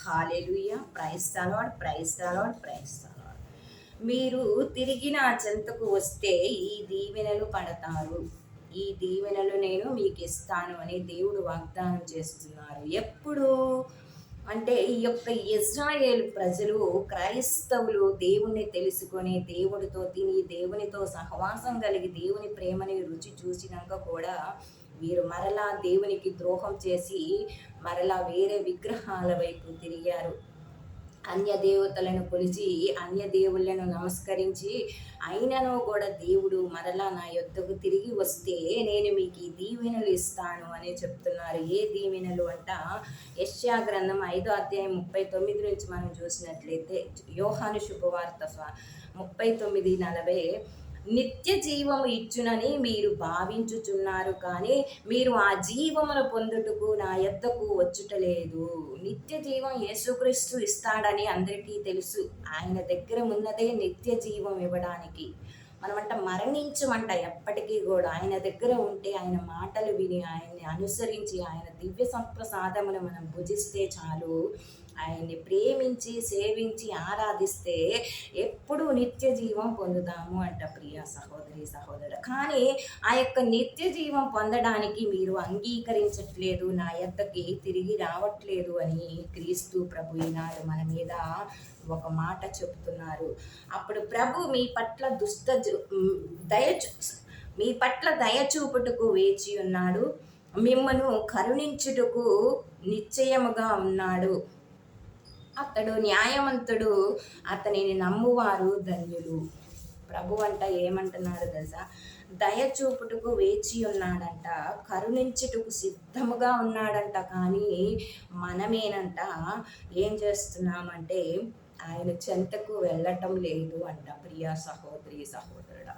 Hallelujah. Praise the Lord praise the Lord praise the Lord మీరు తిరిగి నా చెంతకు వస్తే ఈ దీవెనలు పడతారు. ఈ దీవెనలు నేను మీకు ఇస్తాను అని దేవుడు వాగ్దానం చేస్తున్నారు. ఎప్పుడు? అంటే ఈ యొక్క ఇజ్రాయేల్ ప్రజలు క్రైస్తవులు దేవుణ్ణి తెలుసుకొని దేవుడితో తిని దేవునితో సహవాసం కలిగి దేవుని ప్రేమని రుచి చూసినాక కూడా వీరు మరలా దేవునికి ద్రోహం చేసి మరలా వేరే విగ్రహాల వైపు తిరిగారు. అన్య దేవతలను కొలిచి అన్య దేవుళ్ళను నమస్కరించి అయినను కూడా దేవుడు మరలా నా యొద్దకు తిరిగి వస్తే నేను మీకు ఈ దీవెనలు ఇస్తాను అని చెప్తున్నారు. ఏ దీవెనలు అంట? యశ్యా గ్రంథం ఐదో అధ్యాయం ముప్పై తొమ్మిది నుంచి మనం చూసినట్లయితే యోహాను శుభవార్త ముప్పై తొమ్మిది నలభై నిత్య జీవము ఇచ్చునని మీరు భావించుచున్నారు కానీ మీరు ఆ జీవమును పొందుటకు నా ఎద్దకు వచ్చుటలేదు. నిత్య జీవం యేసుక్రీస్తు ఇస్తాడని అందరికీ తెలుసు. ఆయన దగ్గర ఉన్నదే నిత్య జీవం ఇవ్వడానికి. మనమంట మరణించమంట ఎప్పటికీ కూడా. ఆయన దగ్గర ఉంటే ఆయన మాటలు విని ఆయన్ని అనుసరించి ఆయన దివ్య సంప్రసాదమును మనం భుజిస్తే చాలు. ఆయన్ని ప్రేమించి సేవించి ఆరాధిస్తే ఎప్పుడు నిత్య జీవం పొందుతాము అంట ప్రియ సహోదరి సహోదరుడు. కానీ ఆ యొక్క నిత్య జీవం పొందడానికి మీరు అంగీకరించట్లేదు నా ఎద్దకి తిరిగి రావట్లేదు అని క్రీస్తు ప్రభు ఈనాడు మన మీద ఒక మాట చెప్తున్నారు అప్పుడు ప్రభు మీ పట్ల దుష్ట జు- దయ మీ పట్ల దయ చూపుటకు వేచి ఉన్నాడు. మిమ్మను కరుణించుటకు నిశ్చయముగా ఉన్నాడు. అతడు న్యాయవంతుడు అతనిని నమ్మువారు ధన్యులు. ప్రభు అంట ఏమంటున్నాడు తెలుసా? దయ చూపుటకు వేచి ఉన్నాడంట కరుణించుటకు సిద్ధముగా ఉన్నాడంట కానీ మనమేనంట ఏం చేస్తున్నామంటే ఆయన చెంతకు వెళ్ళటం లేదు అంట ప్రియా సహోదరి సహోదరుడ.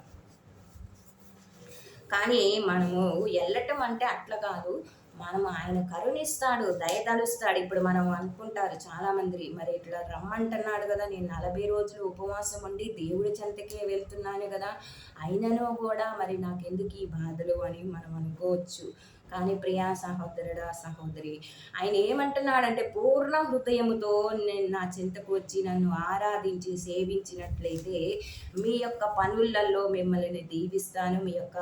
కానీ మనము వెళ్ళటం అంటే అట్లా కాదు మనం ఆయన కరుణిస్తాడు దయదలుస్తాడు. ఇప్పుడు మనం అనుకుంటారు చాలా మంది మరి ఇట్లా రమ్మంటున్నాడు కదా నేను నలభై రోజులు ఉపవాసం ఉండి దేవుడి చెంతకే వెళ్తున్నాను కదా. అయినను కూడా మరి నాకెందుకు ఈ బాధలు? అని మనం అనుకోవచ్చు. కానీ ప్రియా సహోదరుడా సహోదరి ఆయన ఏమంటున్నాడంటే పూర్ణ హృదయముతో నేను నా చింతకు వచ్చి నన్ను ఆరాధించి సేవించినట్లయితే మీ యొక్క పనులలో మిమ్మల్ని దీవిస్తాను. మీ యొక్క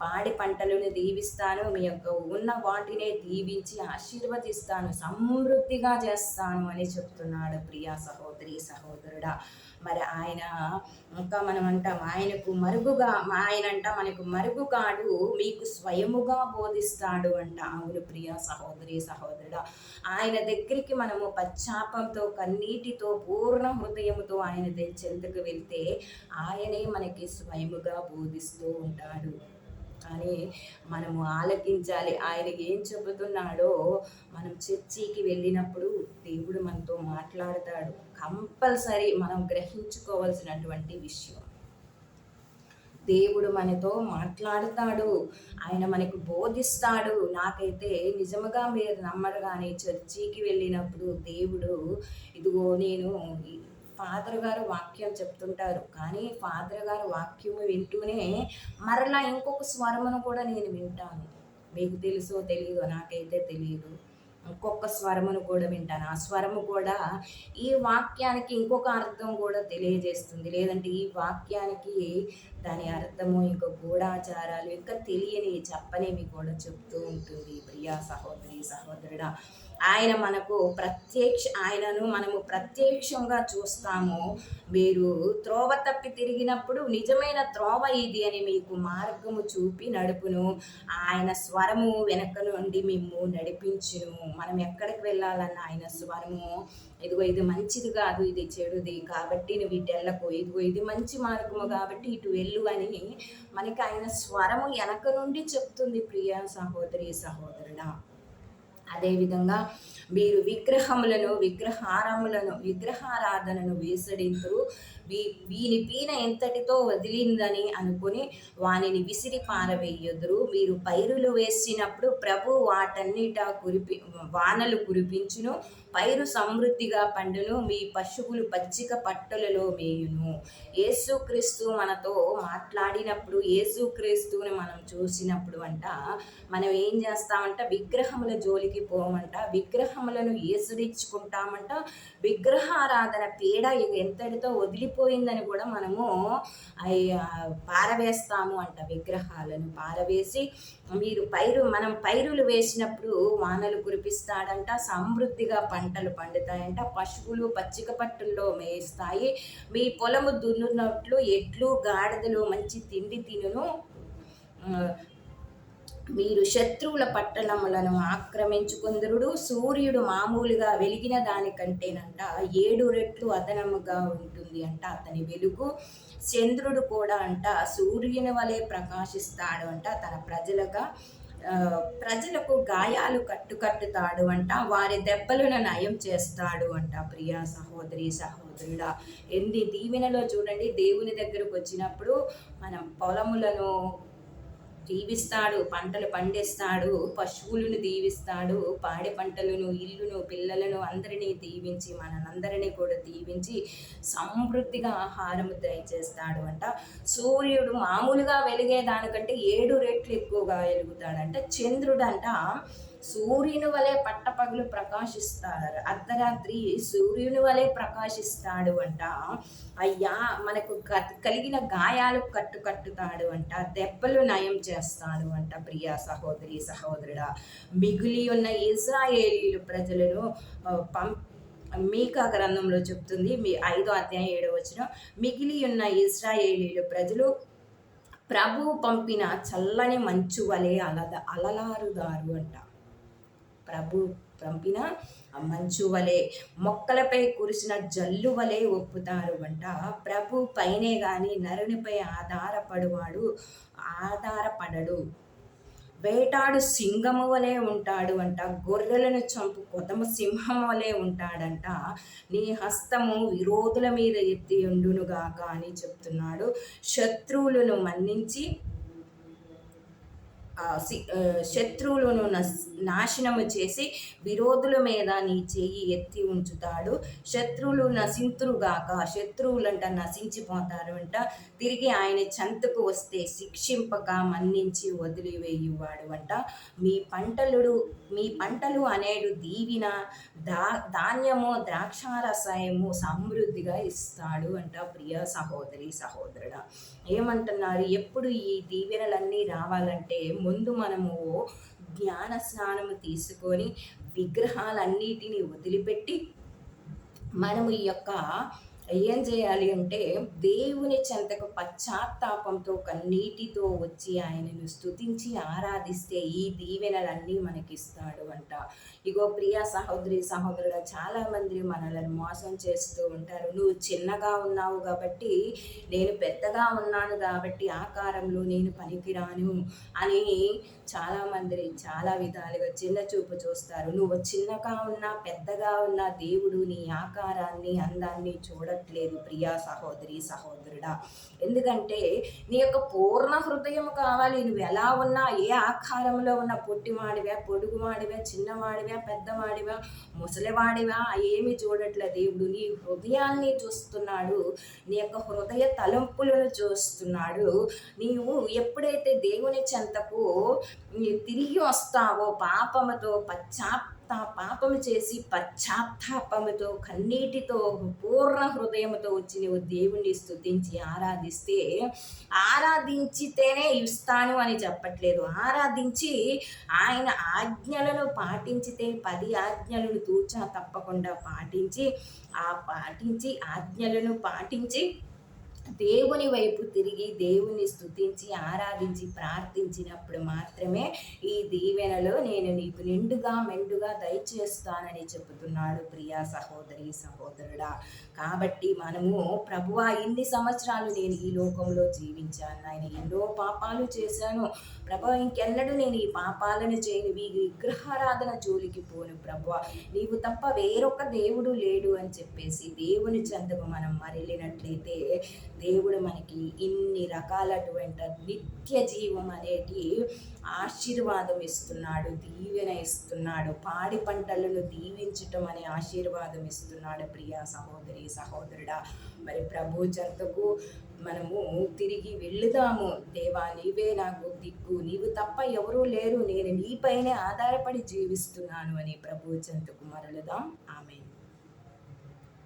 పాడి పంటలను దీవిస్తాను మీ యొక్క ఉన్న వాటినే దీవించి ఆశీర్వదిస్తాను సమృద్ధిగా చేస్తాను అని చెప్తున్నాడు ప్రియా సహోదరి సహోదరుడా. మరి ఆయన ఇంకా మనం అంటాం ఆయనకు మరుగుగా ఆయన అంట మనకు మరుగుగాడు మీకు స్వయముగా బోధిస్తాడు అంట. అవును ప్రియా సహోదరి సహోదరుడా. ఆయన దగ్గరికి మనము పశ్చాపంతో కన్నీటితో పూర్ణ హృదయముతో ఆయన తెచ్చేందుకు వెళ్తే ఆయనే మనకి స్వయముగా బోధిస్తూ ఉంటాడు. కానీ మనము ఆలకించాలి. ఆయన ఏం చెబుతున్నాడో మనం చర్చికి వెళ్ళినప్పుడు దేవుడు మనతో మాట్లాడతాడు. కంపల్సరీ మనం గ్రహించుకోవాల్సినటువంటి విషయం. దేవుడు మనతో మాట్లాడతాడు. ఆయన మనకు బోధిస్తాడు. నాకైతే నిజముగా మీరు నమ్మరు కానీ చర్చికి వెళ్ళినప్పుడు దేవుడు ఇదిగో నేను ఫాదర్ గారు వాక్యం చెప్తుంటారు. కానీ ఫాదర్ గారు వాక్యం వింటూనే మరలా ఇంకొక స్వరమును కూడా నేను వింటాను. మీకు తెలుసో తెలియదో నాకైతే తెలియదు ఇంకొక స్వరమును కూడా వింటాను. ఆ స్వరము కూడా ఈ వాక్యానికి ఇంకొక అర్థం కూడా తెలియజేస్తుంది. లేదంటే ఈ వాక్యానికి దాని అర్థము ఇంకా గూఢాచారాలు ఇంకా తెలియని చెప్పనివి కూడా చెప్తూ ఉంటుంది. ప్రియా సహోదరి సహోదరుడా ఆయన మనకు ప్రత్యక్ష ఆయనను మనము ప్రత్యక్షంగా చూస్తాము. మీరు త్రోవ తప్పి తిరిగినప్పుడు నిజమైన త్రోవ ఇది అని మీకు మార్గము చూపి నడుపును. ఆయన స్వరము వెనక నుండి మేము నడిపించును. మనం ఎక్కడికి వెళ్ళాలన్న ఆయన స్వరము? ఇదిగో ఇది మంచిది కాదు ఇది చెడుది. కాబట్టి నువ్వు ఇటు ఇదిగో ఇది మంచి మార్గము కాబట్టి ఇటు వెళ్ళు అని మనకి ఆయన స్వరము వెనక నుండి చెప్తుంది. ప్రియ సహోదరి సహోదరుడా అదేవిధంగా మీరు విగ్రహములను విగ్రహారములను విగ్రహారాధనను వేసడింతురు వీ వీని పీన ఎంతటితో వదిలిందని అనుకుని వానిని విసిరి పారవేయొద్దురు మీరు పైరులు వేసినప్పుడు ప్రభు వాటన్నిట కురిపి వానలు కురిపించును. పైరు సమృద్ధిగా పండును. మీ పశువులు పచ్చిక పట్టులలో మేయును. యేసుక్రీస్తు మనతో మాట్లాడినప్పుడు యేసుక్రీస్తుని మనం చూసినప్పుడు అంట మనం ఏం చేస్తామంట విగ్రహముల జోలికి పోమంట విగ్రహములను ఏసురించుకుంటామంట విగ్రహారాధన పీడ ఎంతటితో వదిలిపోయిందని కూడా మనము పారవేస్తాము అంట విగ్రహాలను పారవేసి. మీరు పైరు మనం పైరులు వేసినప్పుడు వానలు కురిపిస్తాడంట సమృద్ధిగా పంటలు పండుతాయంట పశువులు పచ్చిక పట్టుల్లో మేస్తాయి. మీ పొలము దున్నున్నట్లు ఎడ్లు గాడిదలు మంచి తిండి తినును. మీరు శత్రువుల పట్టణములను ఆక్రమించుకుందరుడు. సూర్యుడు మామూలుగా వెలిగిన దానికంటేనంట ఏడు రెట్లు అదనముగా ఉంటుంది అంట అతని వెలుగు. చంద్రుడు కూడా అంట సూర్యుని వలె ప్రకాశిస్తాడు అంట తన ప్రజలుగా. ప్రజలకు గాయాలు కట్టుకట్టుతాడు అంట వారి దెబ్బలను నయం చేస్తాడు అంట. ప్రియా సహోదరి సహోదరుడా ఎన్ని దీవెనలో చూడండి. దేవుని దగ్గరకు వచ్చినప్పుడు మనం పొలములను దీవిస్తాడు పంటలు పండిస్తాడు పశువులను దీవిస్తాడు పాడి పంటలను ఇల్లును పిల్లలను అందరినీ దీవించి మనందరినీ కూడా దీవించి సమృద్ధిగా ఆహారము దయచేస్తాడు అంట. సూర్యుడు మామూలుగా వెలిగే దానికంటే ఏడు రెట్లు ఎక్కువగా వెలుగుతాడంట. చంద్రుడు అంట సూర్యుని వలె పట్టపగులు ప్రకాశిస్తారు అర్ధరాత్రి సూర్యుని వలె ప్రకాశిస్తాడు అంట. అయ్యా మనకు కలిగిన గాయాలు కట్టు కట్టుతాడు అంట. దెబ్బలు నయం చేస్తాడు అంట ప్రియా సహోదరి సహోదరుడా. మిగిలి ఉన్న ఇజ్రాయేలీలు ప్రజలను పం మీకా గ్రంథంలో చెప్తుంది మీ ఐదో అధ్యాయం ఏడో వచ్చిన మిగిలి ఉన్న ఇజ్రాయేలీలు ప్రజలు ప్రభు పంపిన చల్లని మంచు వలె అలద అలలారుదారు అంట. ప్రభు పంపిన మంచు వలె మొక్కలపై కురిసిన జల్లు వలె ఒప్పుతారు అంట ప్రభు పైనే కానీ నరునిపై ఆధారపడువాడు ఆధారపడడు. వేటాడు సింగము వలె ఉంటాడు అంట గొర్రెలను చంపు కొతమ సింహం వలె ఉంటాడంట. నీ హస్తము విరోధుల మీద ఎత్తి ఉండునుగా అని చెప్తున్నాడు. శత్రువులను మన్నించి శత్రువులను నాశనము చేసి విరోధుల మీద నీ చెయ్యి ఎత్తి ఉంచుతాడు. శత్రువులు నశింతురుగాక శత్రువులంట నశించిపోతారు అంట తిరిగి ఆయన చంతకు వస్తే శిక్షింపక మన్నించి వదిలివేయువాడు అంట మీ పంటలుడు మీ పంటలు అనేడు దీవిన దా ధాన్యము ద్రాక్షారసాయము సమృద్ధిగా ఇస్తాడు అంట ప్రియ సహోదరి సహోదరుడ. ఏమంటున్నారు? ఎప్పుడు ఈ దీవెనలన్నీ రావాలంటే ముందు మనము జ్ఞాన స్నానము తీసుకొని విగ్రహాలన్నిటినీ వదిలిపెట్టి మనము ఈ యొక్క ఏం చేయాలి అంటే దేవుని చెంతకు పశ్చాత్తాపంతో కన్నీటితో వచ్చి ఆయనను స్థుతించి ఆరాధిస్తే ఈ దీవెనలన్నీ మనకిస్తాడు అంట. ఇగో ప్రియ సహోదరి సహోదరుడు చాలామంది మనలను మోసం చేస్తూ ఉంటారు. నువ్వు చిన్నగా ఉన్నావు కాబట్టి నేను పెద్దగా ఉన్నాను కాబట్టి ఆకారంలో నేను పనికిరాను అని చాలామంది చాలా విధాలుగా చిన్న చూపు చూస్తారు. నువ్వు చిన్నగా ఉన్నా పెద్దగా ఉన్న దేవుడు నీ ఆకారాన్ని అందాన్ని చూడట్లేదు ప్రియా సహోదరి సహోదరుడా. ఎందుకంటే నీ యొక్క పూర్ణ హృదయం కావాలి. నువ్వు ఎలా ఉన్నా ఏ ఆకారంలో ఉన్న పొట్టివాడివే పొడుగువాడివే చిన్నవాడివే పెద్దవాడివా ముసలివాడివా ఏమి చూడట్ల దేవుడు. నీ హృదయాన్ని చూస్తున్నాడు నీ యొక్క హృదయ తలంపులను చూస్తున్నాడు. నీవు ఎప్పుడైతే దేవుని చెంతకు తిరిగి వస్తావో పాపముతో అంతా పాపము చేసి పశ్చాత్తాపముతో కన్నీటితో పూర్ణ హృదయముతో వచ్చి నువ్వు దేవుణ్ణి స్థుతించి ఆరాధిస్తే ఆరాధించితేనే ఇస్తాను అని చెప్పట్లేదు. ఆరాధించి ఆయన ఆజ్ఞలను పాటించితే పది ఆజ్ఞలను తూచా తప్పకుండా పాటించి ఆ పాటించి ఆజ్ఞలను పాటించి దేవుని వైపు తిరిగి దేవుని స్థుతించి ఆరాధించి ప్రార్థించినప్పుడు మాత్రమే ఈ దీవెనలో నేను నీకు నిండుగా మెండుగా దయచేస్తానని చెబుతున్నాడు ప్రియా సహోదరి సహోదరుడా. కాబట్టి మనము ప్రభువా ఇన్ని సంవత్సరాలు నేను ఈ లోకంలో జీవించాను. ఆయన ఎన్నో పాపాలు చేశాను. ప్రభా ఇంకెన్నడూ నేను ఈ పాపాలను చేయను ఈ విగ్రహారాధన జోలికి పోను ప్రభువ. నీవు తప్ప వేరొక దేవుడు లేడు అని చెప్పేసి దేవుని చెంతకు మనం మరలినట్లయితే దేవుడు మనకి ఇన్ని రకాలటువంటి నిత్య జీవం అనేటి ఆశీర్వాదం ఇస్తున్నాడు దీవెన ఇస్తున్నాడు పాడి పంటలను దీవించటం అనే ఆశీర్వాదం ఇస్తున్నాడు ప్రియ సహోదరి సహోదరుడా. మరి ప్రభు చెంతకు మనము తిరిగి వెళుదాము. దేవా నీవే నాకు దిక్కు. నీవు తప్ప ఎవరూ లేరు. నేను నీపైనే ఆధారపడి జీవిస్తున్నాను అని ప్రభు చెంతకు మరలుదాం. ఆమెను.